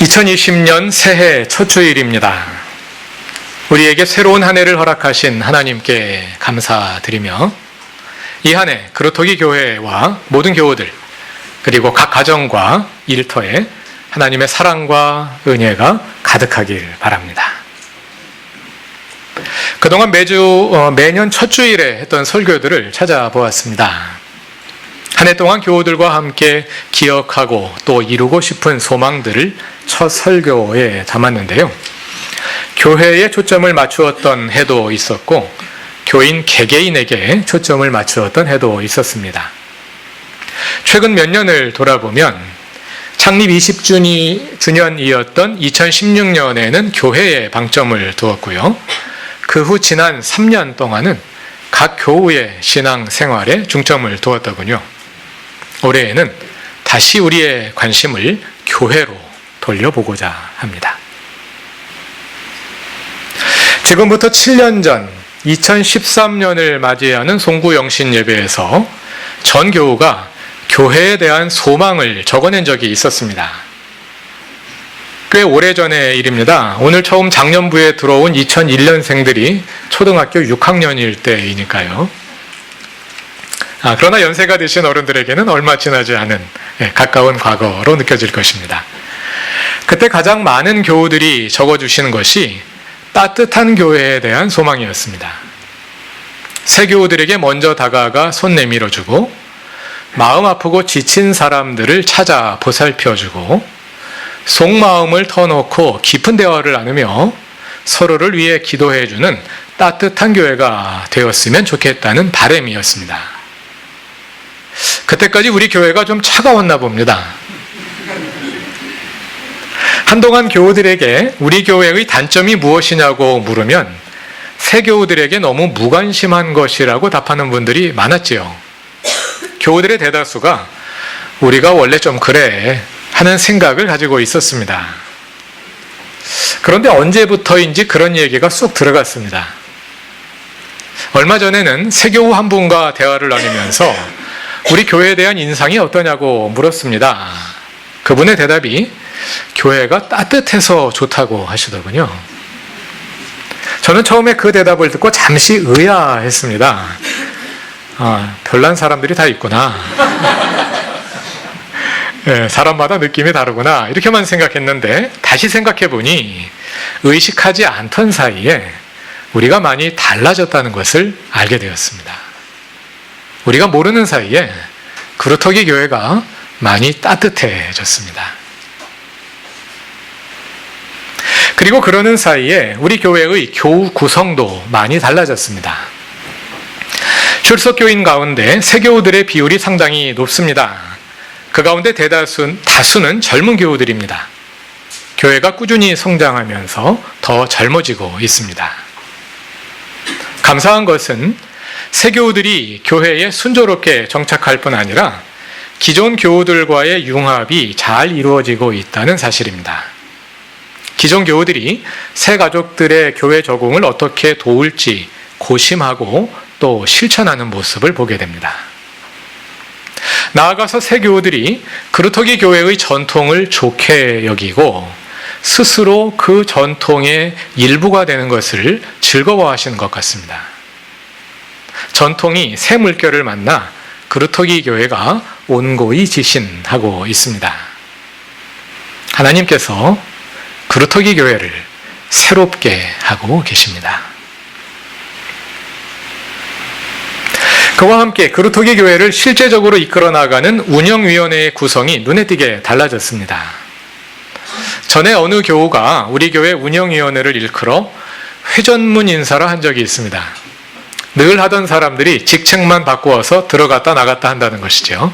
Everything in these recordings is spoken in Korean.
2020년 새해 첫 주일입니다. 우리에게 새로운 한 해를 허락하신 하나님께 감사드리며 이 한 해 그루터기 교회와 모든 교우들 그리고 각 가정과 일터에 하나님의 사랑과 은혜가 가득하길 바랍니다. 그동안 매주 어, 매년 첫 주일에 했던 설교들을 찾아보았습니다. 한 해 동안 교우들과 함께 기억하고 또 이루고 싶은 소망들을 첫 설교에 담았는데요. 교회에 초점을 맞추었던 해도 있었고, 교인 개개인에게 초점을 맞추었던 해도 있었습니다. 최근 몇 년을 돌아보면 창립 20주년이었던 2016년에는 교회에 방점을 두었고요. 그 후 지난 3년 동안은 각 교우의 신앙 생활에 중점을 두었더군요. 올해에는 다시 우리의 관심을 교회로 돌려보고자 합니다. 지금부터 7년 전 2013년을 맞이하는 송구영신 예배에서 전 교우가 교회에 대한 소망을 적어낸 적이 있었습니다. 꽤 오래전의 일입니다. 오늘 처음 작년부에 들어온 2001년생들이 초등학교 6학년일 때이니까요. 아, 그러나 연세가 드신 어른들에게는 얼마 지나지 않은 예, 가까운 과거로 느껴질 것입니다. 그때 가장 많은 교우들이 적어주시는 것이 따뜻한 교회에 대한 소망이었습니다. 새 교우들에게 먼저 다가가 손 내밀어주고 마음 아프고 지친 사람들을 찾아 보살펴주고 속마음을 터놓고 깊은 대화를 나누며 서로를 위해 기도해주는 따뜻한 교회가 되었으면 좋겠다는 바램이었습니다. 그때까지 우리 교회가 좀 차가웠나 봅니다. 한동안 교우들에게 우리 교회의 단점이 무엇이냐고 물으면 새 교우들에게 너무 무관심한 것이라고 답하는 분들이 많았지요. 교우들의 대다수가 우리가 원래 좀 그래 하는 생각을 가지고 있었습니다. 그런데 언제부터인지 그런 얘기가 쏙 들어갔습니다. 얼마 전에는 새 교우 한 분과 대화를 나누면서 우리 교회에 대한 인상이 어떠냐고 물었습니다. 그분의 대답이 교회가 따뜻해서 좋다고 하시더군요. 저는 처음에 그 대답을 듣고 잠시 의아했습니다. 아, 별난 사람들이 다 있구나. 네, 사람마다 느낌이 다르구나. 이렇게만 생각했는데 다시 생각해 보니 의식하지 않던 사이에 우리가 많이 달라졌다는 것을 알게 되었습니다. 우리가 모르는 사이에 그루터기 교회가 많이 따뜻해졌습니다. 그리고 그러는 사이에 우리 교회의 교우 구성도 많이 달라졌습니다. 출석교인 가운데 새교우들의 비율이 상당히 높습니다. 그 가운데 대다수, 다수는 젊은 교우들입니다. 교회가 꾸준히 성장하면서 더 젊어지고 있습니다. 감사한 것은 새교우들이 교회에 순조롭게 정착할 뿐 아니라 기존 교우들과의 융합이 잘 이루어지고 있다는 사실입니다. 기존 교우들이 새 가족들의 교회 적응을 어떻게 도울지 고심하고 또 실천하는 모습을 보게 됩니다. 나아가서 새 교우들이 그루터기 교회의 전통을 좋게 여기고 스스로 그 전통의 일부가 되는 것을 즐거워하시는 것 같습니다. 전통이 새 물결을 만나 그루터기 교회가 온고이 지신하고 있습니다. 하나님께서 그루터기 교회를 새롭게 하고 계십니다. 그와 함께 그루터기 교회를 실제적으로 이끌어 나가는 운영위원회의 구성이 눈에 띄게 달라졌습니다. 전에 어느 교우가 우리 교회 운영위원회를 일컬어 회전문 인사를 한 적이 있습니다. 늘 하던 사람들이 직책만 바꾸어서 들어갔다 나갔다 한다는 것이죠.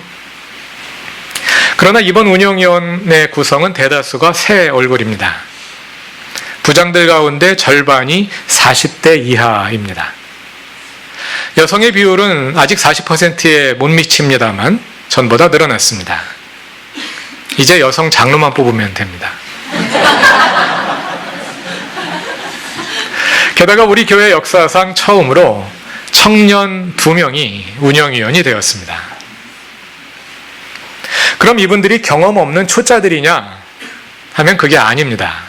그러나 이번 운영위원회 구성은 대다수가 새 얼굴입니다. 부장들 가운데 절반이 40대 이하입니다. 여성의 비율은 아직 40%에 못 미칩니다만 전보다 늘어났습니다. 이제 여성 장로만 뽑으면 됩니다. 게다가 우리 교회 역사상 처음으로 청년 두 명이 운영위원이 되었습니다. 그럼 이분들이 경험 없는 초짜들이냐? 하면 그게 아닙니다.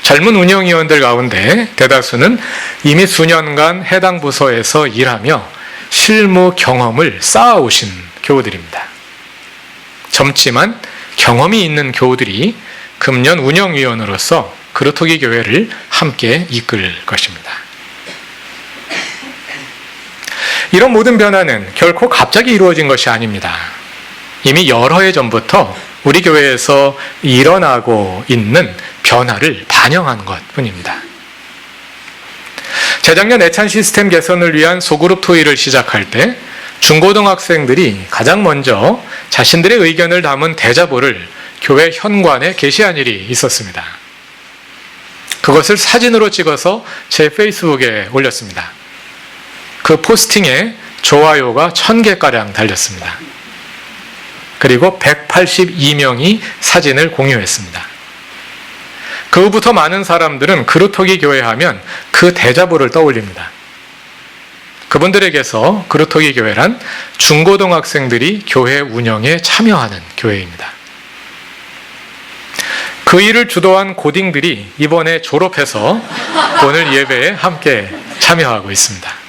젊은 운영위원들 가운데 대다수는 이미 수년간 해당 부서에서 일하며 실무 경험을 쌓아오신 교우들입니다. 젊지만 경험이 있는 교우들이 금년 운영위원으로서 그루터기 교회를 함께 이끌 것입니다. 이런 모든 변화는 결코 갑자기 이루어진 것이 아닙니다. 이미 여러 해 전부터 우리 교회에서 일어나고 있는 변화를 반영한 것 뿐입니다. 재작년 애찬 시스템 개선을 위한 소그룹 토의를 시작할 때 중고등학생들이 가장 먼저 자신들의 의견을 담은 대자보를 교회 현관에 게시한 일이 있었습니다. 그것을 사진으로 찍어서 제 페이스북에 올렸습니다. 그 포스팅에 좋아요가 1000개가량 달렸습니다. 그리고 182명이 사진을 공유했습니다. 그 후부터 많은 사람들은 그루터기 교회 하면 그 대자보를 떠올립니다. 그분들에게서 그루터기 교회란 중고등학생들이 교회 운영에 참여하는 교회입니다. 그 일을 주도한 고딩들이 이번에 졸업해서 오늘 예배에 함께 참여하고 있습니다.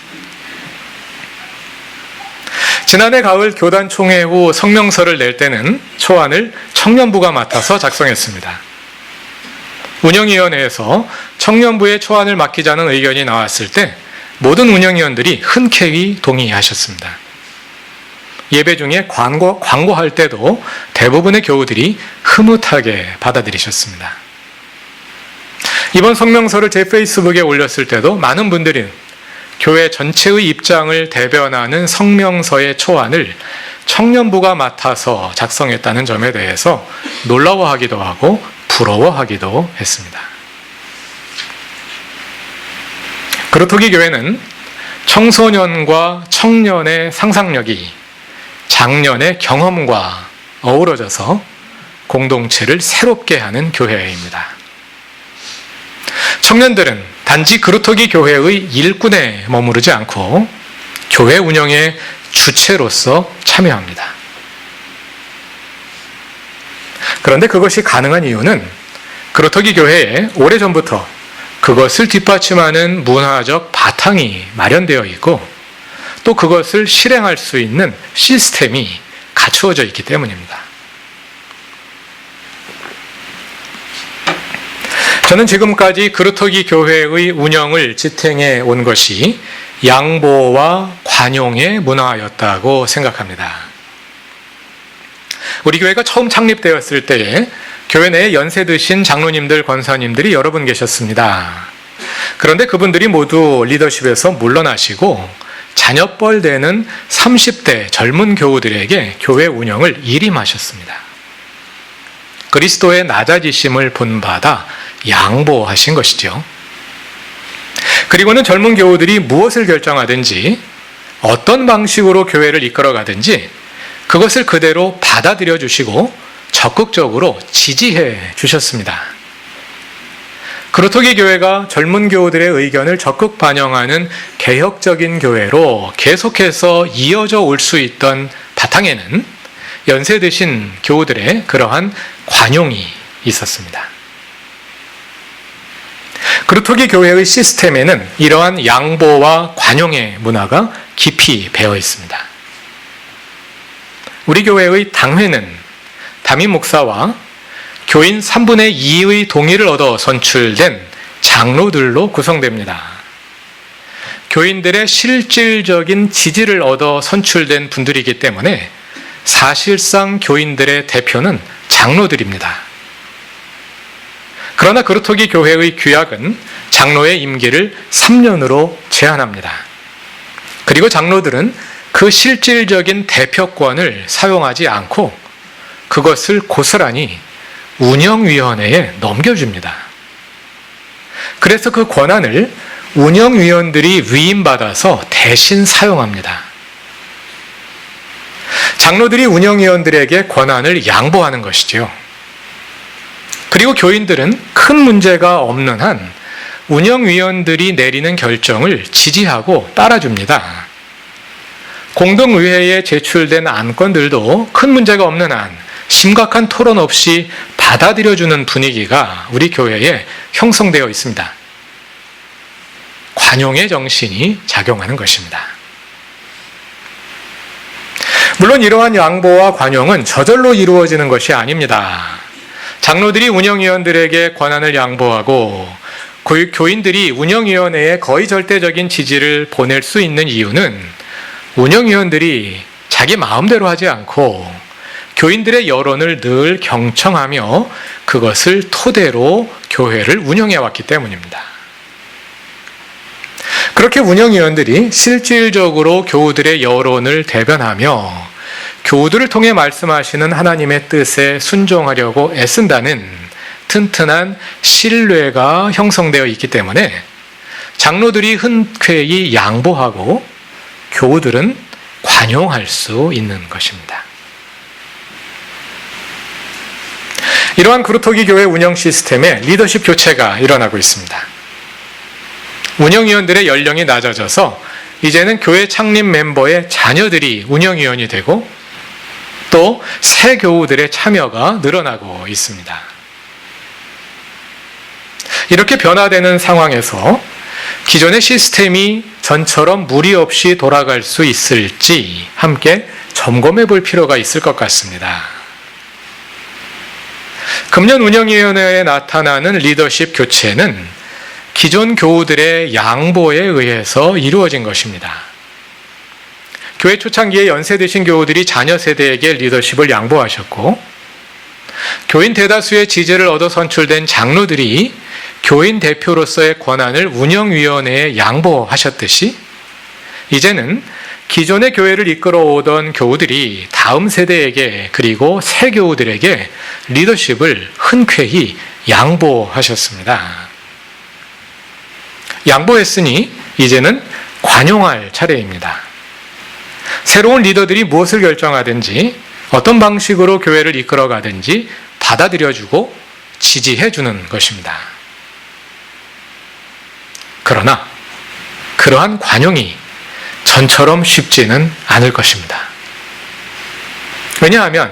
지난해 가을 교단 총회 후 성명서를 낼 때는 초안을 청년부가 맡아서 작성했습니다. 운영위원회에서 청년부의 초안을 맡기자는 의견이 나왔을 때 모든 운영위원들이 흔쾌히 동의하셨습니다. 예배 중에 광고, 광고할 때도 대부분의 교우들이 흐뭇하게 받아들이셨습니다. 이번 성명서를 제 페이스북에 올렸을 때도 많은 분들이 교회 전체의 입장을 대변하는 성명서의 초안을 청년부가 맡아서 작성했다는 점에 대해서 놀라워하기도 하고 부러워하기도 했습니다. 그루터기 교회는 청소년과 청년의 상상력이 장년의 경험과 어우러져서 공동체를 새롭게 하는 교회입니다. 청년들은 단지 그루터기 교회의 일꾼에 머무르지 않고 교회 운영의 주체로서 참여합니다. 그런데 그것이 가능한 이유는 그루터기 교회에 오래전부터 그것을 뒷받침하는 문화적 바탕이 마련되어 있고 또 그것을 실행할 수 있는 시스템이 갖추어져 있기 때문입니다. 저는 지금까지 그루터기 교회의 운영을 지탱해 온 것이 양보와 관용의 문화였다고 생각합니다. 우리 교회가 처음 창립되었을 때에 교회 내에 연세 드신 장로님들, 권사님들이 여러 분 계셨습니다. 그런데 그분들이 모두 리더십에서 물러나시고 자녀뻘 되는 30대 젊은 교우들에게 교회 운영을 일임하셨습니다. 그리스도의 낮아지심을 본받아 양보하신 것이죠. 그리고는 젊은 교우들이 무엇을 결정하든지 어떤 방식으로 교회를 이끌어가든지 그것을 그대로 받아들여 주시고 적극적으로 지지해 주셨습니다. 그루터기 교회가 젊은 교우들의 의견을 적극 반영하는 개혁적인 교회로 계속해서 이어져 올 수 있던 바탕에는 연세 드신 교우들의 그러한 관용이 있었습니다. 그루터기 교회의 시스템에는 이러한 양보와 관용의 문화가 깊이 배어 있습니다. 우리 교회의 당회는 담임 목사와 교인 3분의 2의 동의를 얻어 선출된 장로들로 구성됩니다. 교인들의 실질적인 지지를 얻어 선출된 분들이기 때문에 사실상 교인들의 대표는 장로들입니다. 그러나 그루터기 교회의 규약은 장로의 임기를 3년으로 제한합니다. 그리고 장로들은 그 실질적인 대표권을 사용하지 않고 그것을 고스란히 운영위원회에 넘겨줍니다. 그래서 그 권한을 운영위원들이 위임받아서 대신 사용합니다. 장로들이 운영위원들에게 권한을 양보하는 것이지요. 그리고 교인들은 큰 문제가 없는 한 운영위원들이 내리는 결정을 지지하고 따라줍니다. 공동의회에 제출된 안건들도 큰 문제가 없는 한 심각한 토론 없이 받아들여주는 분위기가 우리 교회에 형성되어 있습니다. 관용의 정신이 작용하는 것입니다. 물론 이러한 양보와 관용은 저절로 이루어지는 것이 아닙니다. 장로들이 운영위원들에게 권한을 양보하고 교인들이 운영위원회에 거의 절대적인 지지를 보낼 수 있는 이유는 운영위원들이 자기 마음대로 하지 않고 교인들의 여론을 늘 경청하며 그것을 토대로 교회를 운영해 왔기 때문입니다. 그렇게 운영위원들이 실질적으로 교우들의 여론을 대변하며 교우들을 통해 말씀하시는 하나님의 뜻에 순종하려고 애쓴다는 튼튼한 신뢰가 형성되어 있기 때문에 장로들이 흔쾌히 양보하고 교우들은 관용할 수 있는 것입니다. 이러한 그루터기 교회 운영 시스템에 리더십 교체가 일어나고 있습니다. 운영위원들의 연령이 낮아져서 이제는 교회 창립 멤버의 자녀들이 운영위원이 되고 또 새 교우들의 참여가 늘어나고 있습니다. 이렇게 변화되는 상황에서 기존의 시스템이 전처럼 무리 없이 돌아갈 수 있을지 함께 점검해 볼 필요가 있을 것 같습니다. 금년 운영위원회에 나타나는 리더십 교체는 기존 교우들의 양보에 의해서 이루어진 것입니다. 교회 초창기에 연세 드신 교우들이 자녀 세대에게 리더십을 양보하셨고, 교인 대다수의 지지를 얻어 선출된 장로들이 교인 대표로서의 권한을 운영위원회에 양보하셨듯이, 이제는 기존의 교회를 이끌어 오던 교우들이 다음 세대에게 그리고 새 교우들에게 리더십을 흔쾌히 양보하셨습니다. 양보했으니 이제는 관용할 차례입니다. 새로운 리더들이 무엇을 결정하든지 어떤 방식으로 교회를 이끌어 가든지 받아들여주고 지지해 주는 것입니다. 그러나 그러한 관용이 전처럼 쉽지는 않을 것입니다. 왜냐하면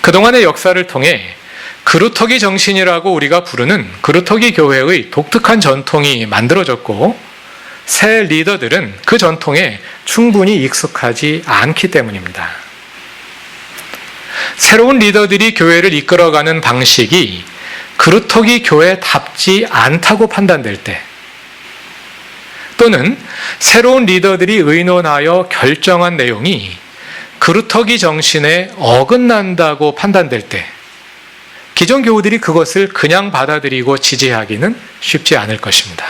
그동안의 역사를 통해 그루터기 정신이라고 우리가 부르는 그루터기 교회의 독특한 전통이 만들어졌고 새 리더들은 그 전통에 충분히 익숙하지 않기 때문입니다. 새로운 리더들이 교회를 이끌어가는 방식이 그루터기 교회답지 않다고 판단될 때 또는 새로운 리더들이 의논하여 결정한 내용이 그루터기 정신에 어긋난다고 판단될 때 기존 교우들이 그것을 그냥 받아들이고 지지하기는 쉽지 않을 것입니다.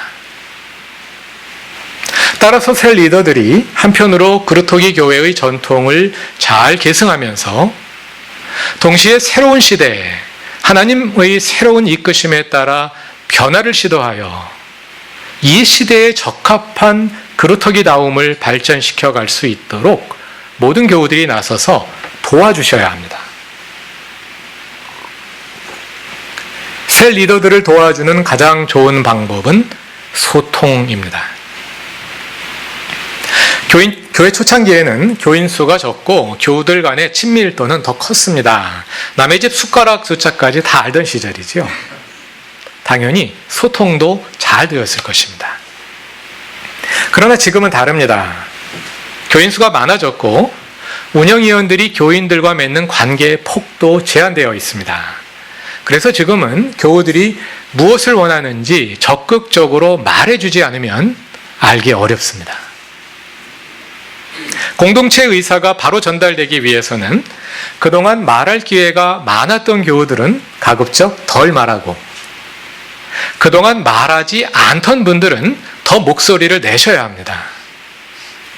따라서 새 리더들이 한편으로 그루터기 교회의 전통을 잘 계승하면서 동시에 새로운 시대에 하나님의 새로운 이끄심에 따라 변화를 시도하여 이 시대에 적합한 그루터기다움을 발전시켜 갈 수 있도록 모든 교우들이 나서서 도와주셔야 합니다. 새 리더들을 도와주는 가장 좋은 방법은 소통입니다. 교인, 교회 초창기에는 교인 수가 적고 교우들 간의 친밀도는 더 컸습니다. 남의 집 숟가락 숫자까지 다 알던 시절이지요. 당연히 소통도 잘 되었을 것입니다. 그러나 지금은 다릅니다. 교인 수가 많아졌고 운영위원들이 교인들과 맺는 관계의 폭도 제한되어 있습니다. 그래서 지금은 교우들이 무엇을 원하는지 적극적으로 말해주지 않으면 알기 어렵습니다. 공동체 의사가 바로 전달되기 위해서는 그동안 말할 기회가 많았던 교우들은 가급적 덜 말하고 그동안 말하지 않던 분들은 더 목소리를 내셔야 합니다.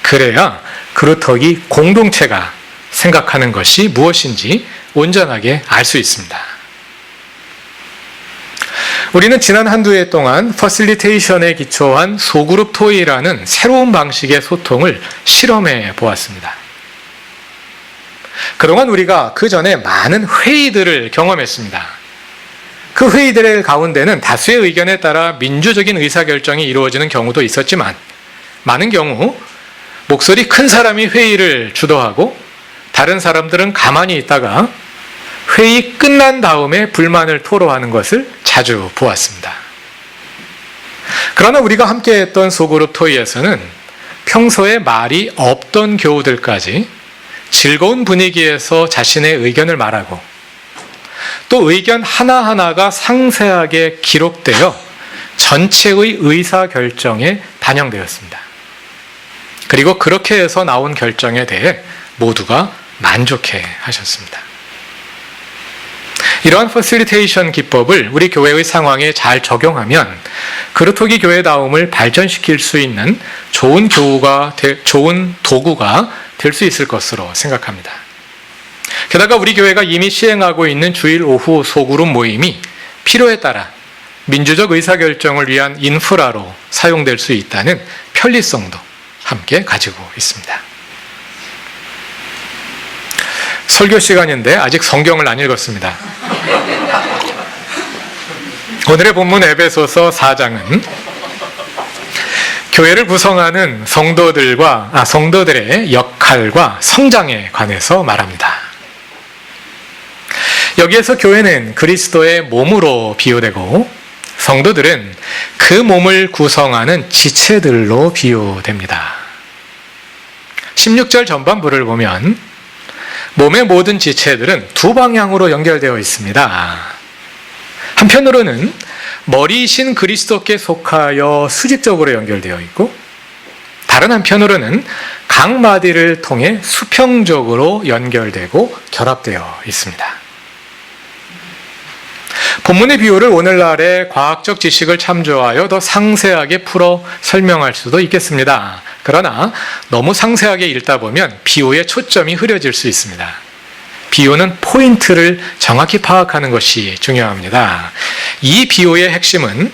그래야 그루터기 공동체가 생각하는 것이 무엇인지 온전하게 알 수 있습니다. 우리는 지난 한두 해 동안 퍼실리테이션에 기초한 소그룹 토의라는 새로운 방식의 소통을 실험해 보았습니다. 그동안 우리가 그 전에 많은 회의들을 경험했습니다. 그 회의들의 가운데는 다수의 의견에 따라 민주적인 의사결정이 이루어지는 경우도 있었지만 많은 경우 목소리 큰 사람이 회의를 주도하고 다른 사람들은 가만히 있다가 회의 끝난 다음에 불만을 토로하는 것을 자주 보았습니다. 그러나 우리가 함께 했던 소그룹 토이에서는 평소에 말이 없던 교우들까지 즐거운 분위기에서 자신의 의견을 말하고 또 의견 하나하나가 상세하게 기록되어 전체의 의사 결정에 반영되었습니다. 그리고 그렇게 해서 나온 결정에 대해 모두가 만족해 하셨습니다. 이러한 퍼실리테이션 기법을 우리 교회의 상황에 잘 적용하면 그루토기 교회다움을 발전시킬 수 있는 좋은 교우가 좋은 도구가 될 수 있을 것으로 생각합니다. 게다가 우리 교회가 이미 시행하고 있는 주일 오후 소그룹 모임이 필요에 따라 민주적 의사결정을 위한 인프라로 사용될 수 있다는 편리성도 함께 가지고 있습니다. 설교 시간인데 아직 성경을 안 읽었습니다. 오늘의 본문 에베소서 4장은 교회를 구성하는 성도들과 아, 성도들의 역할과 성장에 관해서 말합니다. 여기에서 교회는 그리스도의 몸으로 비유되고 성도들은 그 몸을 구성하는 지체들로 비유됩니다. 16절 전반부를 보면 몸의 모든 지체들은 두 방향으로 연결되어 있습니다. 한편으로는 머리이신 그리스도께 속하여 수직적으로 연결되어 있고 다른 한편으로는 각 마디를 통해 수평적으로 연결되고 결합되어 있습니다. 본문의 비유를 오늘날의 과학적 지식을 참조하여 더 상세하게 풀어 설명할 수도 있겠습니다. 그러나 너무 상세하게 읽다 보면 비유의 초점이 흐려질 수 있습니다. 비유는 포인트를 정확히 파악하는 것이 중요합니다. 이 비유의 핵심은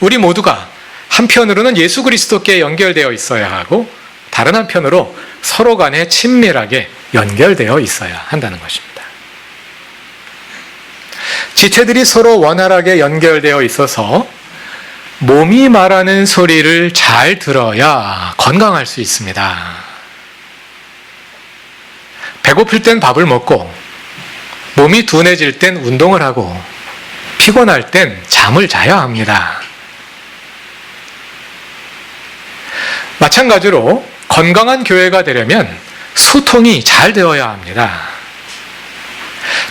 우리 모두가 한편으로는 예수 그리스도께 연결되어 있어야 하고 다른 한편으로 서로 간에 친밀하게 연결되어 있어야 한다는 것입니다. 지체들이 서로 원활하게 연결되어 있어서 몸이 말하는 소리를 잘 들어야 건강할 수 있습니다. 배고플 땐 밥을 먹고, 몸이 둔해질 땐 운동을 하고, 피곤할 땐 잠을 자야 합니다. 마찬가지로 건강한 교회가 되려면 소통이 잘 되어야 합니다.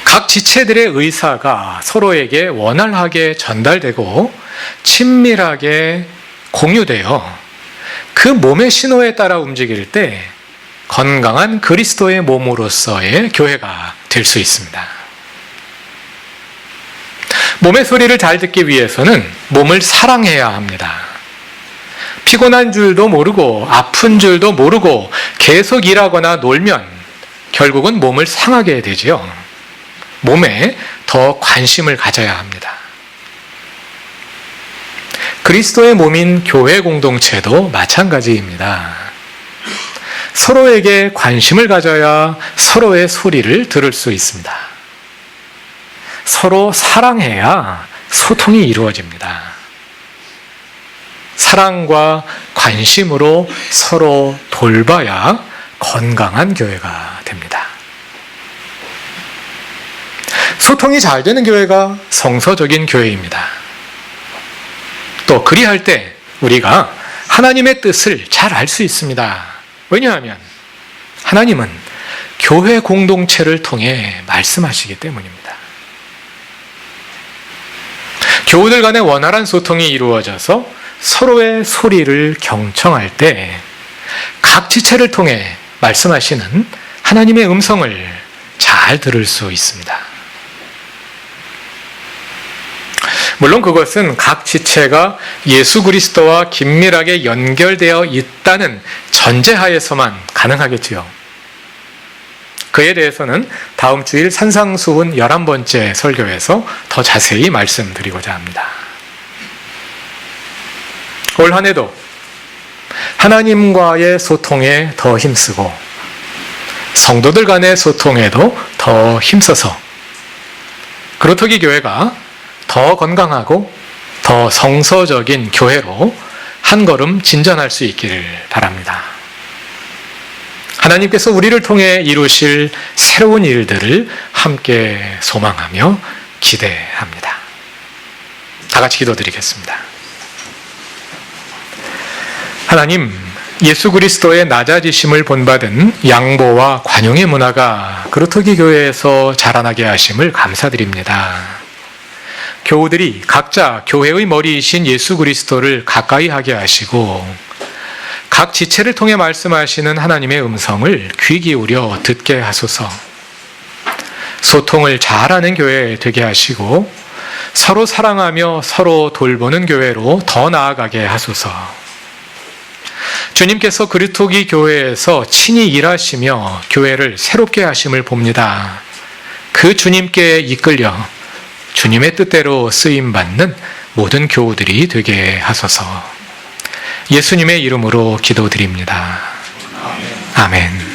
각 지체들의 의사가 서로에게 원활하게 전달되고 친밀하게 공유되어 그 몸의 신호에 따라 움직일 때 건강한 그리스도의 몸으로서의 교회가 될 수 있습니다. 몸의 소리를 잘 듣기 위해서는 몸을 사랑해야 합니다. 피곤한 줄도 모르고 아픈 줄도 모르고 계속 일하거나 놀면 결국은 몸을 상하게 되지요. 몸에 더 관심을 가져야 합니다. 그리스도의 몸인 교회 공동체도 마찬가지입니다. 서로에게 관심을 가져야 서로의 소리를 들을 수 있습니다. 서로 사랑해야 소통이 이루어집니다. 사랑과 관심으로 서로 돌봐야 건강한 교회가 됩니다. 소통이 잘 되는 교회가 성서적인 교회입니다. 또 그리할 때 우리가 하나님의 뜻을 잘 알 수 있습니다. 왜냐하면 하나님은 교회 공동체를 통해 말씀하시기 때문입니다. 교우들 간의 원활한 소통이 이루어져서 서로의 소리를 경청할 때 각 지체를 통해 말씀하시는 하나님의 음성을 잘 들을 수 있습니다. 물론 그것은 각 지체가 예수 그리스도와 긴밀하게 연결되어 있다는 전제하에서만 가능하겠지요. 그에 대해서는 다음 주일 산상수훈 11번째 설교에서 더 자세히 말씀드리고자 합니다. 올 한 해도 하나님과의 소통에 더 힘쓰고 성도들 간의 소통에도 더 힘써서 그로토기 교회가 더 건강하고 더 성서적인 교회로 한 걸음 진전할 수 있기를 바랍니다. 하나님께서 우리를 통해 이루실 새로운 일들을 함께 소망하며 기대합니다. 다 같이 기도드리겠습니다. 하나님, 예수 그리스도의 낮아지심을 본받은 양보와 관용의 문화가 그루터기 교회에서 자라나게 하심을 감사드립니다. 교우들이 각자 교회의 머리이신 예수 그리스도를 가까이 하게 하시고 각 지체를 통해 말씀하시는 하나님의 음성을 귀 기울여 듣게 하소서. 소통을 잘하는 교회 되게 하시고 서로 사랑하며 서로 돌보는 교회로 더 나아가게 하소서. 주님께서 그리토기 교회에서 친히 일하시며 교회를 새롭게 하심을 봅니다. 그 주님께 이끌려 주님의 뜻대로 쓰임 받는 모든 교우들이 되게 하소서. 예수님의 이름으로 기도드립니다. 아멘.